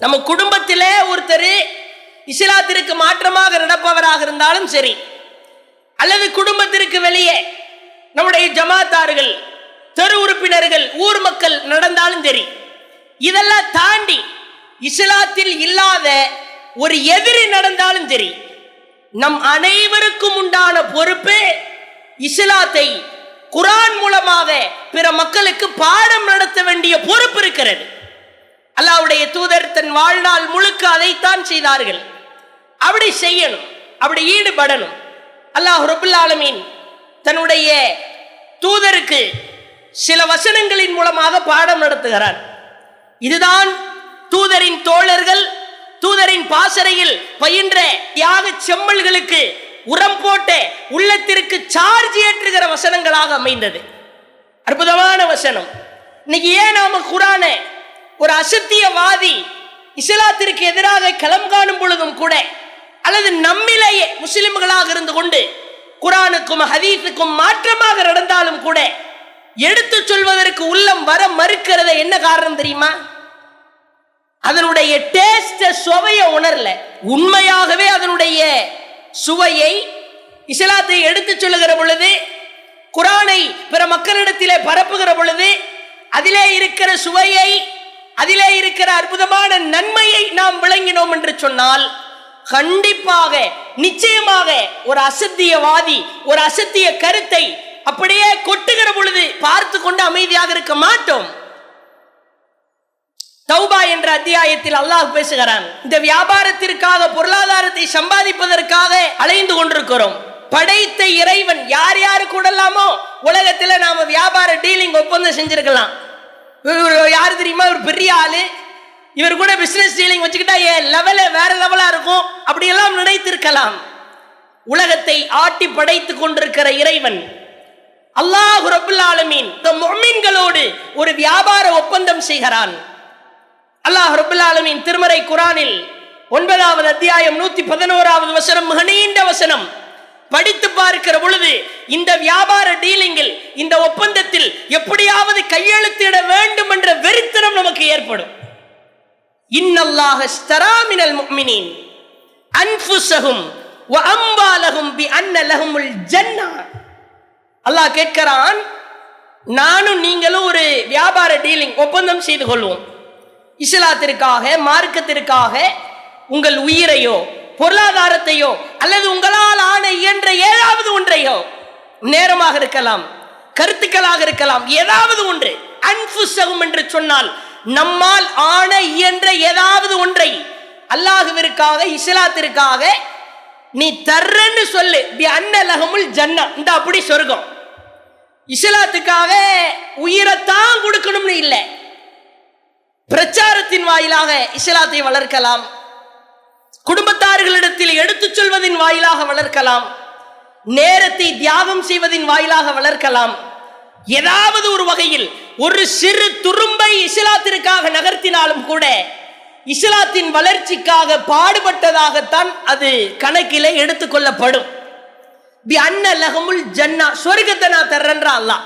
நம்ம குடும்பத்திலே ஒருத்தர் இஸ்லாத்திற்கு மாற்றமாக நடப்பவராக இருந்தாலும் சரி அல்லது குடும்பத்திற்கு வெளியே நம்முடைய ஜமாத்தார்கள் தெரு உறுப்பினர்கள் ஊர் மக்கள் நடந்தாலும் சரி இதெல்லாம் தாண்டி இஸ்லாத்தில் இல்லாத ஒரு எதிரி நடந்தாலும் சரி நம் அனைவருக்கும் உண்டான பொறுப்பு இஸ்லாத்தை குரான் மூலமாக பிற மக்களுக்கு பாடம் நடத்த வேண்டிய பொறுப்பு இருக்கிறது. அல்லாவுடைய தூதர் தன் வாழ்நாள் முழுக்க அதைத்தான் செய்தார்கள். அப்படி செய்யணும் அப்படி ஈடுபடணும். அல்லாஹ் ரபுல் ஆலமீன் தன்னுடைய தூதருக்கு சில வசனங்களின் மூலமாக பாடம் நடத்துகிறார். இதுதான் தூதரின் தோழர்கள் தூதரின் பாசறையில் பயின்ற தியாக செம்மல்களுக்கு உரம் போட்ட உள்ளத்திற்கு சார்ஜ் ஏற்றுகிற வசனங்களாக அமைந்தது. அற்புதமான வசனம். இன்னைக்கு ஏன் நாம குரானை ஒரு அசத்தியவாதி இஸ்லாத்திற்கு எதிராக களம் காணும் பொழுதும் கூட அல்லது நம்மிலேயே முஸ்லிம்களாக இருந்து கொண்டு குரானுக்கும் ஹதீஸுக்கும் மாற்றமாக நடந்தாலும் கூட எடுத்து சொல்வதற்கு உள்ளம் வர மறுக்கிறத என்ன காரணம் தெரியுமா? அதனுடைய டேஸ்ட சுவைய உணரல. உண்மையாகவே அதனுடைய சுவையை இஸ்லாத்தை எடுத்து சொல்லுகிற பொழுது குரானை பிற மக்களிடத்திலே பரப்புகிற பொழுது அதிலே இருக்கிற சுவையை அதிலே இருக்கிற அற்புதமான நன்மையை நாம் விளங்கினோம் என்று சொன்னால் கண்டிப்பாக நிச்சயமாக ஒரு அசத்தியவாதி ஒரு அசத்திய கருத்தை அப்படியே கொட்டுகிற பொழுது பார்த்து கொண்டு அமைதியாக இருக்க மாட்டோம். தௌபா என்ற அத்தியாயத்தில் அல்லாஹ் பேசுகிறான் இந்த வியாபாரத்திற்காக பொருளாதாரத்தை சம்பாதிப்பதற்காக அலைந்து கொண்டிருக்கிறோம். படைத்த இறைவன் யார் யாரு கூடலாமோ உலகத்தில் நாம வியாபார டீலிங் ஒப்பந்தம் செஞ்சிருக்கலாம். இவர் தெரியுமா? ஒரு பெரிய ஆளு. இவர் கூட பிசினஸ் டீலிங் வச்சுக்கிட்டா ஏன் லெவல வேற லெவலா இருக்கும். அப்படியெல்லாம் நினைத்திருக்கலாம். உலகத்தை ஆட்டி படைத்துக் கொண்டிருக்கிற இறைவன். அல்லாஹ் ரபுல் ஆலமீன் மொமீன்களோடு ஒரு வியாபார ஒப்பந்தம் செய்கிறான். அல்லாஹ் ரபுல் ஆலமீன் திருமறை குரானில் ஒன்பதாவது அத்தியாயம் நூத்தி பதினோராவது வசனம் மிக நீண்ட வசனம். படித்து பார்க்கிற பொழுது இந்த வியாபார டீலிங்கில் இந்த ஒப்பந்தத்தில் எப்படியாவது கையெழுத்திட வேண்டும் என்ற வெறித்தனம் நமக்கு ஏற்படும். இன்னல்லாஹ ஸ்தராமினல் முக்மினின். அன்புசகும் அம்பாலகும் பி அன்னலகுமுல் ஜன்னா. அல்லாஹ் கேட்கிறான் நானும் நீங்களும் ஒரு வியாபார டீலிங் ஒப்பந்தம் செய்து கொள்வோம். இஸ்லாத்திற்காக மார்க்கத்திற்காக உங்கள் உயிரையோ பொருளாதாரத்தையோ அல்லது உங்களால் ஆன இயன்ற நேரமாக இருக்கலாம் கருத்துக்களாக இருக்கலாம் ஏதாவது ஒன்று. அன்புசகம் என்று சொன்னால் நம்மால் ஆன இயன்ற ஏதாவது ஒன்றை. அல்லாஹுவிற்காக இஸ்லாத்திற்காக நீ தர்றன்னு சொல்லு. பி அன்னலகமுல் ஜன்னா இந்த அப்படி சொர்க்கம். இஸ்லாத்துக்காக உயிரைத்தான் கொடுக்கணும்னு இல்லை. பிரச்சாரத்தின் வாயிலாக இஸ்லாத்தை வளர்க்கலாம். குடும்பத்தார்களிடத்தில் எடுத்துச் சொல்வதின் வாயிலாக வளர்க்கலாம். நேரத்தை தியாகம் செய்வதின் வாயிலாக வளர்க்கலாம். ஏதாவது ஒரு வகையில் ஒரு சிறு துரும்பை இஸ்லாத்திற்காக நகர்த்தினாலும் கூட இஸ்லாத்தின் வளர்ச்சிக்காக பாடுபட்டதாகத்தான் அது கணக்கிலே எடுத்துக்கொள்ளப்படும் பி அன்ன லகமுல் ஜன்னா சொர்க்கத்தை நான் தர்றேன்ற அல்லாஹ்.